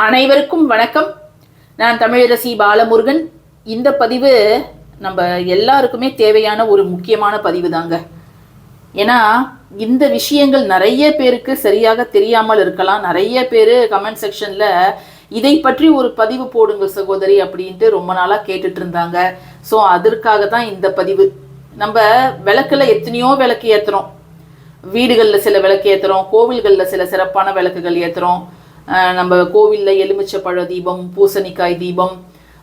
அனைவருக்கும் வணக்கம். நான் தமிழரசி பாலமுருகன். இந்த பதிவு நம்ம எல்லாருக்குமே தேவையான ஒரு முக்கியமான பதிவு தாங்க ஏன்னா இந்த விஷயங்கள் நிறைய பேருக்கு சரியாக தெரியாமல் இருக்கலாம். நிறைய பேர் கமெண்ட் செக்ஷனில் இதை பற்றி ஒரு பதிவு போடுங்க சகோதரி அப்படின்ட்டு ரொம்ப நாளாக கேட்டுட்டு இருந்தாங்க. ஸோ அதற்காக தான் இந்த பதிவு. நம்ம விளக்கில் எத்தனையோ விளக்கு ஏற்றுறோம் வீடுகளில் சில விளக்கு ஏற்றுறோம் கோவில்களில் சில சிறப்பான விளக்குகள் ஏற்றுறோம் நம்ம கோவிலில் எலுமிச்சப்பழ தீபம் பூசணிக்காய் தீபம்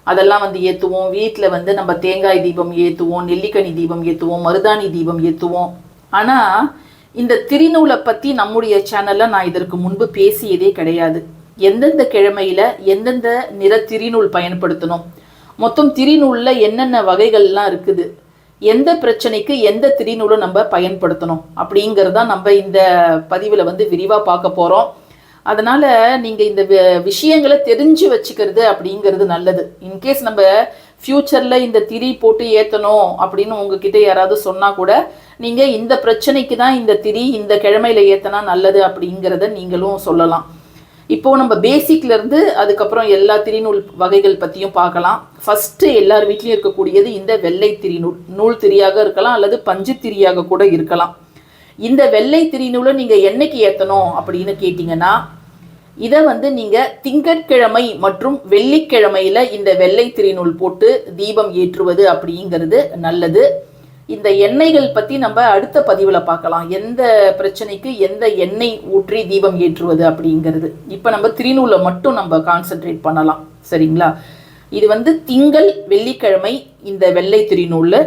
அதெல்லாம் வந்து ஏற்றுவோம் வீட்டில் வந்து நம்ம தேங்காய் தீபம் ஏற்றுவோம் நெல்லிக்கனி தீபம் ஏற்றுவோம் மருதாணி தீபம் ஏற்றுவோம் ஆனால் இந்த திருநூலை பற்றி நம்முடைய சேனலில் நான் இதற்கு முன்பு பேசியதே கிடையாது. எந்தெந்த கிழமையில் எந்தெந்த நிற திருநூல் பயன்படுத்தணும்? மொத்தம் திருநூலில் என்னென்ன வகைகள்லாம் இருக்குது? எந்த பிரச்சனைக்கு எந்த திரிநூலை நம்ம பயன்படுத்தணும்? அப்படிங்கிறதான் நம்ம இந்த பதிவில் வந்து விரிவாக பார்க்க போகிறோம் அதனால் நீங்கள் இந்த விஷயங்களை தெரிஞ்சு வச்சுக்கிறது அப்படிங்கிறது நல்லது. இன்கேஸ் நம்ம ஃப்யூச்சரில் இந்த திரி போட்டு ஏற்றணும் அப்படின்னு உங்ககிட்ட யாராவது சொன்னால் கூட நீங்கள் இந்த பிரச்சனைக்கு தான் இந்த திரி இந்த கிழமையில ஏற்றினா நல்லது அப்படிங்கிறத நீங்களும் சொல்லலாம். இப்போ நம்ம பேசிக்ல இருந்து அதுக்கப்புறம் எல்லா திரிநூல் வகைகள் பற்றியும் பார்க்கலாம். ஃபர்ஸ்ட் எல்லார் வீட்லேயும் இருக்கக்கூடியது இந்த வெள்ளை திரிநூல் நூல். திரியாக இருக்கலாம் அல்லது பஞ்சு திரியாக கூட இருக்கலாம். இந்த வெள்ளை திரிநூலை நீங்கள் என்னைக்கு ஏற்றணும் அப்படின்னு கேட்டிங்கன்னா இதை வந்து நீங்கள் திங்கட்கிழமை மற்றும் வெள்ளிக்கிழமையில் இந்த வெள்ளை திருநூல் போட்டு தீபம் ஏற்றுவது அப்படிங்கிறது நல்லது. இந்த எண்ணெய்கள் பற்றி நம்ம அடுத்த பதிவில் பார்க்கலாம். எந்த பிரச்சனைக்கு எந்த எண்ணெய் ஊற்றி தீபம் ஏற்றுவது அப்படிங்கிறது. இப்போ நம்ம திருநூலை மட்டும் நம்ம கான்சென்ட்ரேட் பண்ணலாம். சரிங்களா? இது வந்து திங்கள் வெள்ளிக்கிழமை இந்த வெள்ளை திருநூலில்.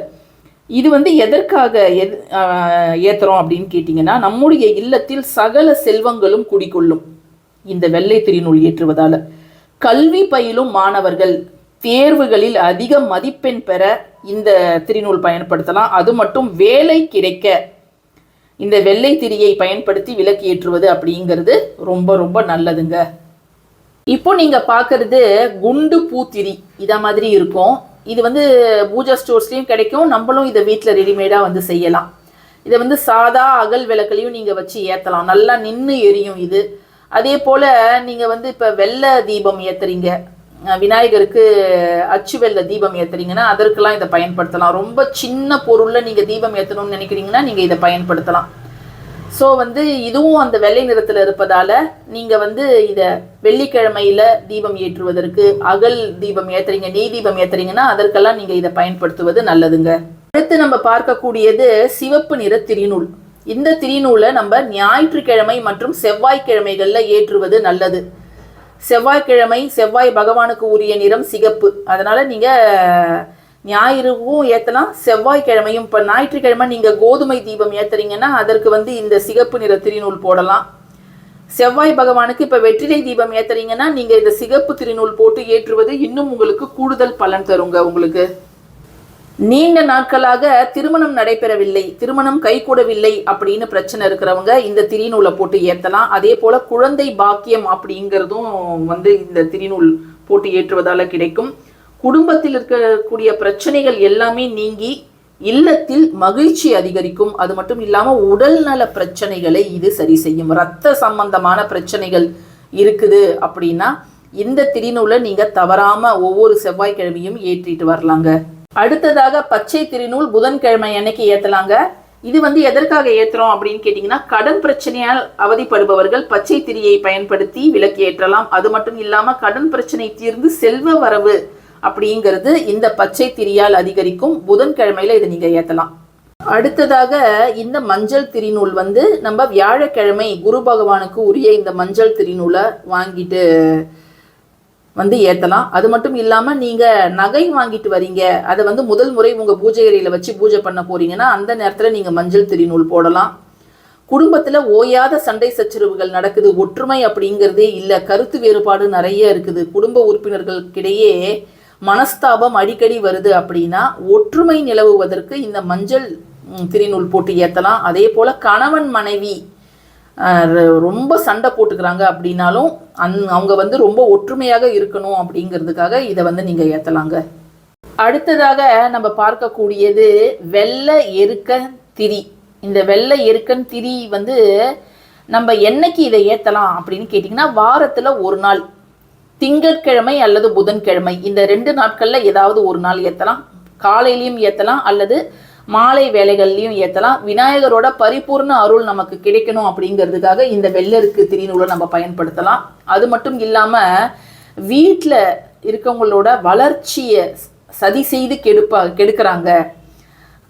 இது வந்து எதற்காக எது ஏற்றுறோம் அப்படின்னு கேட்டிங்கன்னா நம்முடைய இல்லத்தில் சகல செல்வங்களும் குடிக்கொள்ளும் இந்த வெள்ளை திருநூல் ஏற்றுவதால். கல்வி பயிலும் மாணவர்கள் தேர்வுகளில் அதிக மதிப்பெண் பெற இந்த திருநூல் பயன்படுத்தலாம். அது மட்டும் வேலை கிடைக்க இந்த வெள்ளை திரியை பயன்படுத்தி விளக்கு ஏற்றுவது அப்படிங்கிறது ரொம்ப ரொம்ப நல்லதுங்க. இப்போ நீங்க பார்க்கறது குண்டு பூத்திரி இத மாதிரி இருக்கும். இது வந்து பூஜா ஸ்டோர்ஸ்லயும் கிடைக்கும். நம்மளும் இதை வீட்டில் ரெடிமேடா வந்து செய்யலாம். இதை வந்து சாதா அகல் விளக்குலையும் நீங்க வச்சு ஏத்தலாம். நல்லா நின்று எரியும் இது. அதே போல நீங்க வந்து இப்ப வெள்ளை தீபம் ஏத்துறீங்க. விநாயகருக்கு அச்சு வெள்ள தீபம் ஏத்துறீங்கன்னா அதற்கெல்லாம் இதை பயன்படுத்தலாம். ரொம்ப சின்ன பொருள்ல நீங்க தீபம் ஏற்றணும்னு நினைக்கிறீங்கன்னா நீங்க இதை பயன்படுத்தலாம். ஸோ வந்து இதுவும் அந்த வெள்ளை நிறத்தில் இருப்பதால நீங்கள் வந்து இதை வெள்ளிக்கிழமையில் தீபம் ஏற்றுவதற்கு அகல் தீபம் ஏத்துறீங்க நெய் தீபம் ஏற்றுறீங்கன்னா அதற்கெல்லாம் நீங்கள் இதை பயன்படுத்துவது நல்லதுங்க. அடுத்து நம்ம பார்க்கக்கூடியது சிவப்பு நிற திருநூல். இந்த திரிநூலை நம்ம ஞாயிற்றுக்கிழமை மற்றும் செவ்வாய்க்கிழமைகளில் ஏற்றுவது நல்லது. செவ்வாய்க்கிழமை செவ்வாய் பகவானுக்கு உரிய நிறம் சிகப்பு. அதனால் நீங்கள் ஞாயிறுவும் ஏற்றலாம் செவ்வாய்க்கிழமையும் இப்போ ஞாயிற்றுக்கிழமை நீங்கள் கோதுமை தீபம் ஏற்றுறீங்கன்னா அதற்கு வந்து இந்த சிகப்பு நிற திருநூல் போடலாம். செவ்வாய் பகவானுக்கு இப்போ வெற்றிலை தீபம் ஏற்றுறீங்கன்னா நீங்கள் இந்த சிகப்பு திருநூல் போட்டு ஏற்றுவது இன்னும் உங்களுக்கு கூடுதல் பலன் தருங்க உங்களுக்கு. நீண்ட நாட்களாக திருமணம் நடைபெறவில்லை திருமணம் கைகூடவில்லை அப்படின்னு பிரச்சனை இருக்கிறவங்க இந்த திரிநூலை போட்டு ஏற்றலாம் அதே போல குழந்தை பாக்கியம் அப்படிங்கிறதும் வந்து இந்த திரிநூல் போட்டு ஏற்றுவதால கிடைக்கும். குடும்பத்தில் இருக்கக்கூடிய பிரச்சனைகள் எல்லாமே நீங்கி இல்லத்தில் மகிழ்ச்சி அதிகரிக்கும். அது மட்டும் இல்லாமல் உடல்நல பிரச்சனைகளை இது சரி செய்யும். ரத்த சம்பந்தமான பிரச்சனைகள் இருக்குது அப்படின்னா இந்த திரிநூலை நீங்கள் தவறாமல் ஒவ்வொரு செவ்வாய்க்கிழமையும் ஏற்றிட்டு வரலாங்க. அடுத்ததாக பச்சை திருநூல் புதன்கிழமை அன்னைக்கு ஏற்றலாங்க இது வந்து எதற்காக ஏற்றுறோம் அப்படின்னு கேட்டிங்கன்னா கடன் பிரச்சனையால் அவதிப்படுபவர்கள் பச்சை திரியை பயன்படுத்தி விலக்கு ஏற்றலாம். அது மட்டும் இல்லாமல் கடன் பிரச்சனை தீர்ந்து செல்வ வரவு அப்படிங்கிறது இந்த பச்சை திரியால் அதிகரிக்கும். புதன்கிழமையில் இதை நீங்கள் ஏற்றலாம் அடுத்ததாக இந்த மஞ்சள் திரிநூல் வந்து நம்ம வியாழக்கிழமை குரு பகவானுக்கு உரிய இந்த மஞ்சள் திரிநூலை வாங்கிட்டு வந்து ஏற்றலாம் அது மட்டும் இல்லாமல் நீங்கள் நகை வாங்கிட்டு வரீங்க. அதை வந்து முதல் முறை உங்கள் பூஜை வச்சு பூஜை பண்ண போறீங்கன்னா அந்த நேரத்தில் நீங்கள் மஞ்சள் திரிநூல் போடலாம். குடும்பத்தில் ஓயாத சண்டை சச்சரவுகள் நடக்குது. ஒற்றுமை அப்படிங்கிறதே இல்லை. கருத்து வேறுபாடு நிறைய இருக்குது. குடும்ப உறுப்பினர்களுக்கிடையே மனஸ்தாபம் அடிக்கடி வருது அப்படின்னா ஒற்றுமை நிலவுவதற்கு இந்த மஞ்சள் திரிநூல் போட்டு ஏற்றலாம் அதே போல் கணவன் மனைவி ரொம்ப சண்டை போட்டுக்கிறாங்க அப்படின்னாலும் அந் அவங்க வந்து ரொம்ப ஒற்றுமையாக இருக்கணும் அப்படிங்கிறதுக்காக இதை வந்து நீங்கள் ஏற்றலாங்க அடுத்ததாக நம்ம பார்க்கக்கூடியது வெள்ளை எருக்க திரி. இந்த வெள்ளை எருக்கன் திரி வந்து நம்ம என்னைக்கு இதை ஏற்றலாம் அப்படின்னு கேட்டிங்கன்னா வாரத்தில் ஒரு நாள். திங்கட்கிழமை அல்லது புதன்கிழமை. இந்த ரெண்டு நாட்களில் ஏதாவது ஒரு நாள் ஏற்றலாம் காலையிலையும் ஏற்றலாம் அல்லது மாலை வேலைகள்லையும் ஏற்றலாம் விநாயகரோட பரிபூர்ண அருள் நமக்கு கிடைக்கணும் அப்படிங்கிறதுக்காக இந்த வெள்ளருக்கு திருநூலை நம்ம பயன்படுத்தலாம். அது மட்டும் இல்லாமல் வீட்டில் இருக்கவங்களோட வளர்ச்சியை சதி செய்து கெடுப்பா கெடுக்கிறாங்க.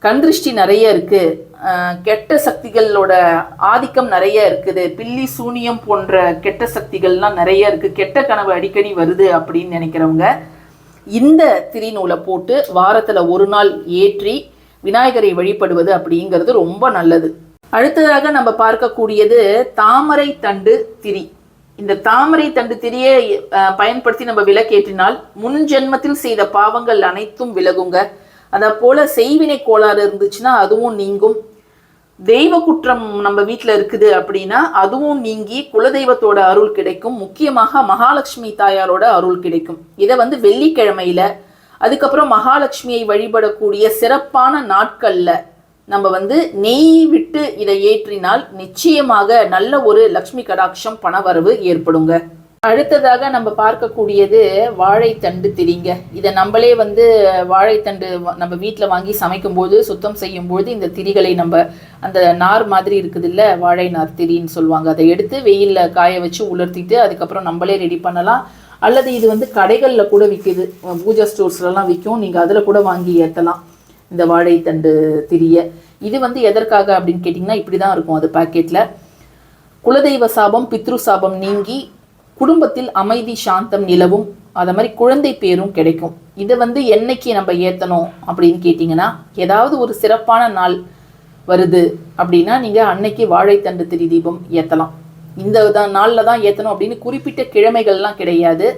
கண்திருஷ்டி நிறைய இருக்குது கெட்ட சக்திகளோட ஆதிக்கம் நிறைய இருக்குது. பில்லி சூனியம் போன்ற கெட்ட சக்திகள்லாம் நிறைய இருக்குது கெட்ட கனவு அடிக்கடி வருது அப்படின்னு நினைக்கிறவங்க இந்த திரிநூலை போட்டு வாரத்தில் ஒரு நாள் ஏற்றி விநாயகரை வழிபடுவது அப்படிங்கிறது ரொம்ப நல்லது. அடுத்ததாக நம்ம பார்க்கக்கூடியது தாமரை தண்டு திரி. இந்த தாமரை தண்டு திரியை அஹ், பயன்படுத்தி நம்ம விலக்கேற்றினால் முன் ஜென்மத்தில் செய்த பாவங்கள் அனைத்தும் விலகுங்க. அதை போல செய்வினை கோளாறு இருந்துச்சுன்னா அதுவும் நீங்கும். தெய்வ குற்றம் நம்ம வீட்டில் இருக்குது அப்படின்னா அதுவும் நீங்கி குலதெய்வத்தோட அருள் கிடைக்கும். முக்கியமாக மகாலட்சுமி தாயாரோட அருள் கிடைக்கும். இதை வந்து வெள்ளிக்கிழமையில அதுக்கப்புறம் மகாலட்சுமியை வழிபடக்கூடிய சிறப்பான நாட்களில் நம்ம வந்து நெய் விட்டு இதை ஏற்றினால் நிச்சயமாக நல்ல ஒரு லக்ஷ்மி கடாட்சம் பணவரவு ஏற்படுங்க. அடுத்ததாக நம்ம பார்க்கக்கூடியது வாழைத்தண்டு திரிங்க. இதை நம்மளே வந்து வாழைத்தண்டு வ- நம்ம வீட்டில் வாங்கி சமைக்கும்போது சுத்தம் செய்யும்போது இந்த திரிகளை நம்ம அந்த நார் மாதிரி இருக்குது இல்லை வாழை நார் திரின்னு சொல்லுவாங்க. அதை எடுத்து வெயிலில் காய வச்சு உலர்த்திட்டு அதுக்கப்புறம் நம்மளே ரெடி பண்ணலாம். அல்லது இது வந்து கடைகளில் கூட விற்கிது பூஜா ஸ்டோர்ஸ்லலாம் விற்கும் நீங்கள் அதில் கூட வாங்கி ஏற்றலாம் இந்த வாழைத்தண்டு திரிய. இது வந்து எதற்காக அப்படின்னு கேட்டிங்கன்னா இப்படி தான் இருக்கும் அது பாக்கெட்டில் குலதெய்வ சாபம் பித்ரு சாபம் நீங்கி குடும்பத்தில் அமைதி சாந்தம் நிலவும். அதை மாதிரி குழந்தை பேரும் கிடைக்கும். இதை வந்து என்னைக்கு நம்ம ஏற்றணும் அப்படின்னு கேட்டிங்கன்னா ஏதாவது ஒரு சிறப்பான நாள் வருது அப்படின்னா நீங்கள் அன்னைக்கு வாழைத்தண்டு திரி தீபம் ஏற்றலாம் இந்த தான் நாளில் தான் ஏற்றணும் அப்படின்னு குறிப்பிட்ட கிழமைகள்லாம் கிடையாது.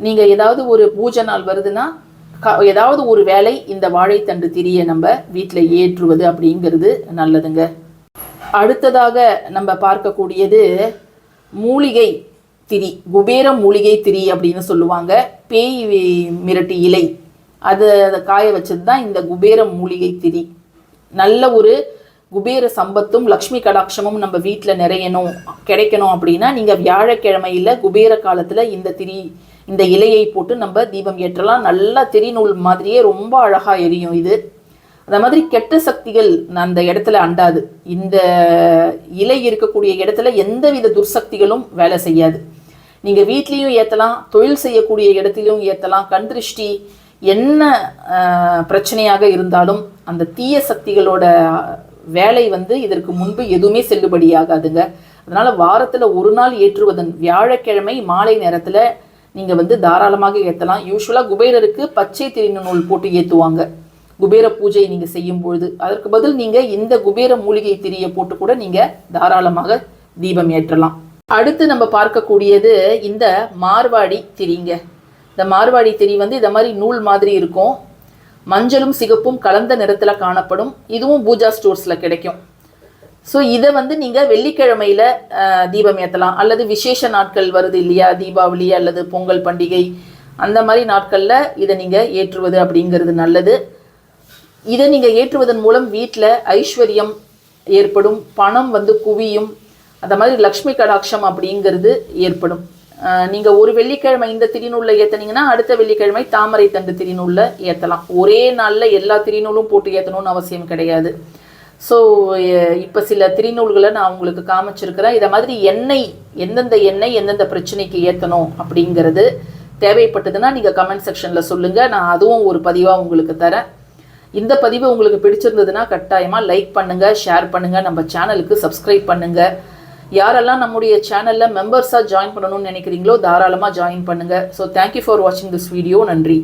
நீங்கள் ஏதாவது ஒரு பூஜை நாள் வருதுன்னா க ஏதாவது ஒரு வேலை இந்த வாழைத்தண்டு திரியை நம்ம வீட்டில் ஏற்றுவது அப்படிங்கிறது நல்லதுங்க. அடுத்ததாக நம்ம பார்க்கக்கூடியது மூலிகை திரி குபேர மூலிகை திரி அப்படின்னு சொல்லுவாங்க. பேய் மிரட்டி மிரட்டு இலை. அதை அதை காய வச்சது தான் இந்த குபேர மூலிகை திரி. நல்ல ஒரு குபேர சம்பத்தும் லக்ஷ்மி கடாட்சமும் நம்ம வீட்டில் நிறையணும் கிடைக்கணும் அப்படின்னா நீங்கள் வியாழக்கிழமையில் குபேர காலத்தில் இந்த திரி இந்த இலையை போட்டு நம்ம தீபம் ஏற்றலாம். நல்லா திரிநூல் மாதிரியே ரொம்ப அழகாக எரியும் இது. அந்த மாதிரி கெட்ட சக்திகள் அந்த இடத்துல அண்டாது. இந்த இலை இருக்கக்கூடிய இடத்துல எந்தவித துர்சக்திகளும் வேலை செய்யாது. நீங்கள் வீட்லேயும் ஏற்றலாம் தொழில் செய்யக்கூடிய இடத்துலையும் ஏற்றலாம் கண் திருஷ்டி என்ன பிரச்சனையாக இருந்தாலும் அந்த தீய சக்திகளோட வேலை வந்து இதற்கு முன்பு எதுவுமே செல்லுபடியாகாதுங்க. அதனால் வாரத்தில் ஒரு நாள் ஏற்றுவதன் வியாழக்கிழமை மாலை நேரத்தில் நீங்கள் வந்து தாராளமாக ஏற்றலாம் யூஸ்வலாக குபேரருக்கு பச்சை திரின நூல் போட்டு ஏற்றுவாங்க குபேர பூஜை நீங்கள் செய்யும் பொழுது அதற்கு பதில் நீங்கள் இந்த குபேர மூலிகை திரியை போட்டு கூட நீங்கள் தாராளமாக தீபம் ஏற்றலாம். அடுத்து நம்ம பார்க்கக்கூடியது இந்த மார்வாடி திரிங்க. இந்த மார்வாடி திரி வந்து இந்த மாதிரி நூல் மாதிரி இருக்கும். மஞ்சளும் சிகப்பும் கலந்த நிறத்தில் காணப்படும். இதுவும் பூஜா ஸ்டோர்ஸில் கிடைக்கும். ஸோ இதை வந்து நீங்கள் வெள்ளிக்கிழமையில் தீபம் ஏற்றலாம் அல்லது விசேஷ நாட்கள் வருது இல்லையா? தீபாவளி அல்லது பொங்கல் பண்டிகை அந்த மாதிரி நாட்களில் இதை நீங்கள் ஏற்றுவது அப்படிங்கிறது நல்லது. இதை நீங்கள் ஏற்றுவதன் மூலம் வீட்டில் ஐஸ்வர்யம் ஏற்படும் பணம் வந்து குவியும் அந்த மாதிரி லக்ஷ்மி கடாட்சம் அப்படிங்கிறது ஏற்படும். நீங்கள் ஒரு வெள்ளிக்கிழமை இந்த திரிநூலில் ஏற்றுனீங்கன்னா அடுத்த வெள்ளிக்கிழமை தாமரை தண்டு திரிநூலில் ஏற்றலாம் ஒரே நாளில் எல்லா திரிநூலும் போட்டு ஏற்றணும்னு அவசியம் கிடையாது. ஸோ இப்போ சில திரிநூல்களை நான் உங்களுக்கு காமிச்சிருக்கிறேன். இதை மாதிரி எண்ணெய் எந்தெந்த எண்ணெய் எந்தெந்த பிரச்சனைக்கு ஏற்றணும் அப்படிங்கிறது தேவைப்பட்டதுன்னா நீங்கள் கமெண்ட் செக்ஷனில் சொல்லுங்கள் நான் அதுவும் ஒரு பதிவாக உங்களுக்கு தரேன். இந்த பதிவு உங்களுக்கு பிடிச்சிருந்ததுன்னா கட்டாயமாக லைக் பண்ணுங்கள் ஷேர் பண்ணுங்கள் நம்ம சேனலுக்கு சப்ஸ்கிரைப் பண்ணுங்கள் யாரெல்லாம் நம்முடைய சேனலில் மெம்பர்ஸாக ஜாயின் பண்ணணும்னு நினைக்கிறீங்களோ தாராளமாக ஜாயின் பண்ணுங்கள் ஸோ தேங்க்யூ ஃபார் வாட்சிங் திஸ் வீடியோ நன்றி.